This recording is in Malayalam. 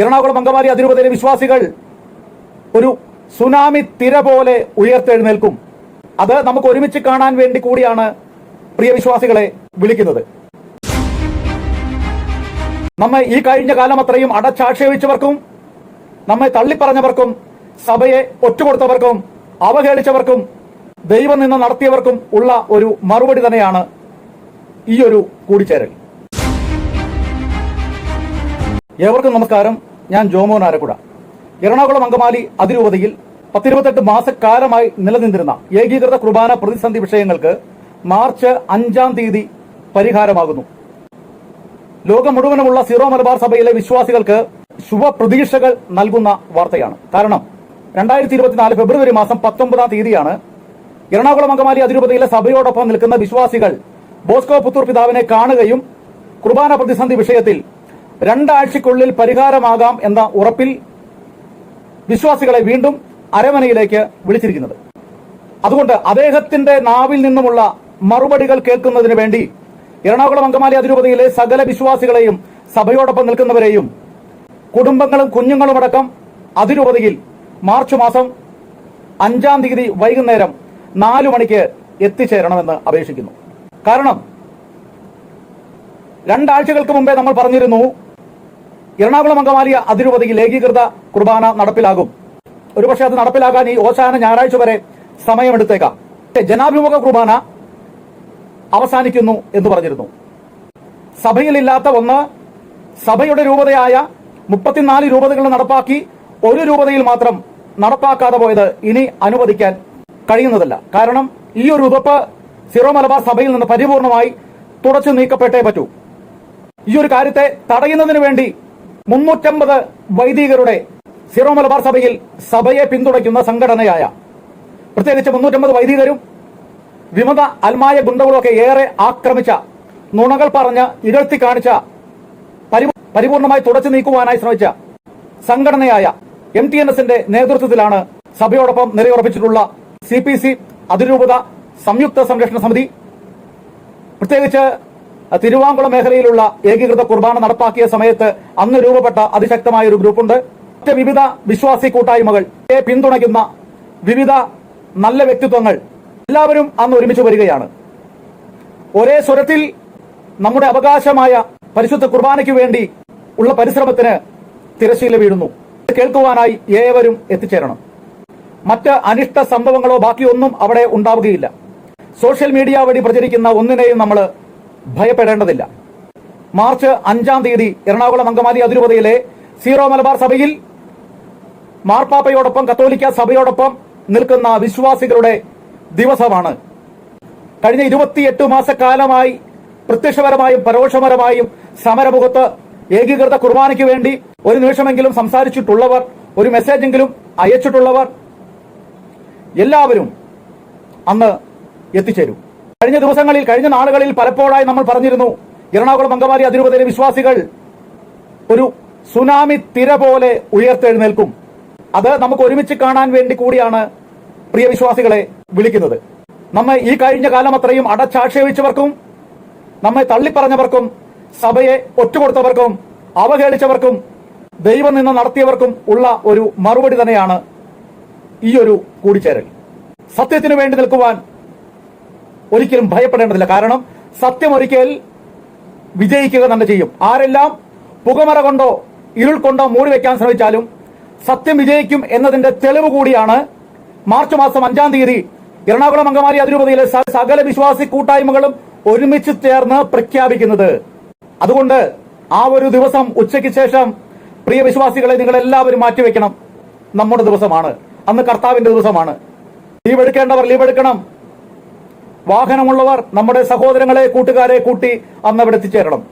എറണാകുളം അങ്കമാലി അതിരൂപതയിലെ വിശ്വാസികൾ ഒരു സുനാമി തിര പോലെ ഉയർത്തെഴുന്നേൽക്കും. അത് നമുക്ക് ഒരുമിച്ച് കാണാൻ വേണ്ടി കൂടിയാണ് പ്രിയ വിശ്വാസികളെ വിളിക്കുന്നത്. നമ്മെ ഈ കഴിഞ്ഞ കാലം അത്രയും അടച്ചാക്ഷേപിച്ചവർക്കും നമ്മെ തള്ളിപ്പറഞ്ഞവർക്കും സഭയെ ഒറ്റുകൊടുത്തവർക്കും അവഹേളിച്ചവർക്കും ദൈവം നിന്ന് നടത്തിയവർക്കും ഉള്ള ഒരു മറുപടി തന്നെയാണ് ഈ ഒരു കൂടിച്ചേരൽ. ഏവർക്കും നമസ്കാരം. ഞാൻ ജോമോൻ ആരക്കുട. എറണാകുളം അങ്കമാലി അതിരൂപതയിൽ പത്തിരുപത്തെട്ട് മാസക്കാലമായി നിലനിന്നിരുന്ന ഏകീകൃത കുർബാന പ്രതിസന്ധി വിഷയങ്ങൾക്ക് മാർച്ച് അഞ്ചാം തീയതി പരിഹാരമാകുന്നു. ലോകം മുഴുവനുമുള്ള സീറോ മലബാർ സഭയിലെ വിശ്വാസികൾക്ക് ശുഭപ്രതീക്ഷകൾ നൽകുന്ന വാർത്തയാണ്. കാരണം രണ്ടായിരത്തി ഇരുപത്തിനാല് ഫെബ്രുവരി മാസം പത്തൊമ്പതാം തീയതിയാണ് എറണാകുളം അങ്കമാലി അതിരൂപതയിലെ സഭയോടൊപ്പം നിൽക്കുന്ന വിശ്വാസികൾ ബോസ്കോ പുത്തൂർ പിതാവിനെ കാണുകയും കുർബാന പ്രതിസന്ധി വിഷയത്തിൽ രണ്ടാഴ്ചയ്ക്കുള്ളിൽ പരിഹാരമാകാം എന്ന ഉറപ്പിൽ വിശ്വാസികളെ വീണ്ടും അരമനയിലേക്ക് വിളിച്ചിരിക്കുന്നത്. അതുകൊണ്ട് അദ്ദേഹത്തിന്റെ നാവിൽ നിന്നുമുള്ള മറുപടികൾ കേൾക്കുന്നതിന് വേണ്ടി എറണാകുളം അങ്കമാലി അതിരൂപതയിലെ സകല വിശ്വാസികളെയും സഭയോടൊപ്പം നിൽക്കുന്നവരെയും കുടുംബങ്ങളും കുഞ്ഞുങ്ങളുമടക്കം അതിരൂപതയിൽ മാർച്ച് മാസം അഞ്ചാം തീയതി വൈകുന്നേരം നാലു മണിക്ക് എത്തിച്ചേരണമെന്ന് അപേക്ഷിക്കുന്നു. കാരണം രണ്ടാഴ്ചകൾക്ക് മുമ്പേ നമ്മൾ പറഞ്ഞിരുന്നു എറണാകുളം അങ്കമാലിയ അതിരൂപതയിൽ ഏകീകൃത കുർബാന നടപ്പിലാകും. ഒരുപക്ഷെ അത് നടപ്പിലാക്കാൻ ഈ ഓശാന ഞായറാഴ്ച വരെ സമയമെടുത്തേക്കാം. ജനാഭിമുഖ കുർബാന അവസാനിക്കുന്നു എന്ന് പറഞ്ഞിരുന്നു. സഭയിലില്ലാത്ത ഒന്ന് സഭയുടെ രൂപതയായ മുപ്പത്തിനാല് രൂപതകൾ നടപ്പാക്കി ഒരു രൂപതയിൽ മാത്രം നടപ്പാക്കാതെ പോയത് ഇനി അനുവദിക്കാൻ കഴിയുന്നതല്ല. കാരണം ഈ ഒരു ഉതപ്പ് സിറോ മലബാർ സഭയിൽ നിന്ന് പരിപൂർണമായി തുടച്ചു നീക്കപ്പെട്ടേ പറ്റൂ. ഈ ഒരു കാര്യത്തെ തടയുന്നതിന് വേണ്ടി മുന്നൂറ്റമ്പത് വൈദികരുടെ സിറോ മലബാർ സഭയിൽ സഭയെ പിന്തുണയ്ക്കുന്ന സംഘടനയായ പ്രത്യേകിച്ച് മുന്നൂറ്റമ്പത് വൈദികരും വിമത അൽമായ ഗുണ്ടകളൊക്കെ ഏറെ ആക്രമിച്ച നുണകൾ പറഞ്ഞ് ഇകഴ്ത്തി കാണിച്ച പരി- പരിപൂർണമായി തുടച്ചു നീക്കുവാനായി ശ്രമിച്ച സംഘടനയായ എം ടി എൻ എസിന്റെ നേതൃത്വത്തിലാണ് സഭയോടൊപ്പം നിലയുറപ്പിച്ചിട്ടുള്ള സി പി സി അതിരൂപത സംയുക്ത സംരക്ഷണ സമിതി. പ്രത്യേകിച്ച് തിരുവാങ്കുളം മേഖലയിലുള്ള ഏകീകൃത കുർബാന നടപ്പാക്കിയ സമയത്ത് അന്ന് രൂപപ്പെട്ട അതിശക്തമായ ഒരു ഗ്രൂപ്പുണ്ട്. മറ്റ് വിവിധ വിശ്വാസി കൂട്ടായ്മകൾ പിന്തുണയ്ക്കുന്ന വിവിധ നല്ല വ്യക്തിത്വങ്ങൾ എല്ലാവരും അന്ന് ഒരുമിച്ച് വരികയാണ്. ഒരേ സ്വരത്തിൽ നമ്മുടെ അവകാശമായ പരിശുദ്ധ കുർബാനയ്ക്ക് വേണ്ടി ഉള്ള പരിശ്രമത്തിന് തിരശീല വീഴുന്നു. കേൾക്കുവാനായി ഏവരും എത്തിച്ചേരണം. മറ്റ് അനിഷ്ട സംഭവങ്ങളോ ബാക്കിയൊന്നും അവിടെ ഉണ്ടാവുകയില്ല. സോഷ്യൽ മീഡിയ വഴി പ്രചരിക്കുന്ന ഒന്നിനെയും നമ്മൾ ഭയപ്പെടേണ്ടതില്ല. മാർച്ച് അഞ്ചാം തീയതി എറണാകുളം അങ്കമാലി അതിരൂപതയിലെ സീറോ മലബാർ സഭയിൽ മാർപ്പാപ്പയോടൊപ്പം കത്തോലിക്ക സഭയോടൊപ്പം നിൽക്കുന്ന വിശ്വാസികളുടെ ദിവസമാണ്. കഴിഞ്ഞ ഇരുപത്തിയെട്ട് മാസക്കാലമായി പ്രത്യക്ഷപരമായും പരോക്ഷപരമായും സമരമുഖത്ത് ഏകീകൃത കുർബാനയ്ക്ക് വേണ്ടി ഒരു നിമിഷമെങ്കിലും സംസാരിച്ചിട്ടുള്ളവർ ഒരു മെസ്സേജെങ്കിലും അയച്ചിട്ടുള്ളവർ എല്ലാവരും അന്ന് എത്തിച്ചേരും. കഴിഞ്ഞ ദിവസങ്ങളിൽ കഴിഞ്ഞ നാളുകളിൽ പലപ്പോഴായി നമ്മൾ പറഞ്ഞിരുന്നു എറണാകുളം അങ്കമാലി അതിരൂപതയിലെ വിശ്വാസികൾ ഒരു സുനാമി തിര പോലെ ഉയർത്തെഴുന്നേൽക്കും. അത് നമുക്ക് ഒരുമിച്ച് കാണാൻ വേണ്ടി കൂടിയാണ് പ്രിയ വിശ്വാസികളെ വിളിക്കുന്നത്. നമ്മെ ഈ കഴിഞ്ഞ കാലം അത്രയും അടച്ചാക്ഷേപിച്ചവർക്കും നമ്മെ തള്ളിപ്പറഞ്ഞവർക്കും സഭയെ ഒറ്റുകൊടുത്തവർക്കും അവഹേളിച്ചവർക്കും ദൈവം നിന്ന് നടത്തിയവർക്കും ഉള്ള ഒരു മറുപടി തന്നെയാണ് ഈ ഒരു കൂടിച്ചേരൽ. സത്യത്തിനു വേണ്ടി നിൽക്കുവാൻ ഒരിക്കലും ഭയപ്പെടേണ്ടതില്ല. കാരണം സത്യം ഒരിക്കൽ വിജയിക്കുക തന്നെ ചെയ്യും. ആരെല്ലാം പുകമറ കൊണ്ടോ ഇരുൾ കൊണ്ടോ മൂടി വെക്കാൻ ശ്രമിച്ചാലും സത്യം വിജയിക്കും എന്നതിന്റെ തെളിവ് കൂടിയാണ് മാർച്ച് മാസം അഞ്ചാം തീയതി എറണാകുളം അങ്കമാലി അതിരൂപതയിലെ സകല വിശ്വാസി കൂട്ടായ്മകളും ഒരുമിച്ച് ചേർന്ന് പ്രഖ്യാപിക്കുന്നത്. അതുകൊണ്ട് ആ ഒരു ദിവസം ഉച്ചയ്ക്ക് ശേഷം പ്രിയ വിശ്വാസികളെ നിങ്ങൾ എല്ലാവരും മാറ്റിവെക്കണം. നമ്മുടെ ദിവസമാണ്. അന്ന് കർത്താവിന്റെ ദിവസമാണ്. ലീവ് എടുക്കേണ്ടവർ ലീവ് എടുക്കണം. വാഹനമുള്ളവർ നമ്മുടെ സഹോദരങ്ങളെ കൂട്ടുകാരെ കൂട്ടി അന്ന് അവിടെ എത്തിച്ചേരണം.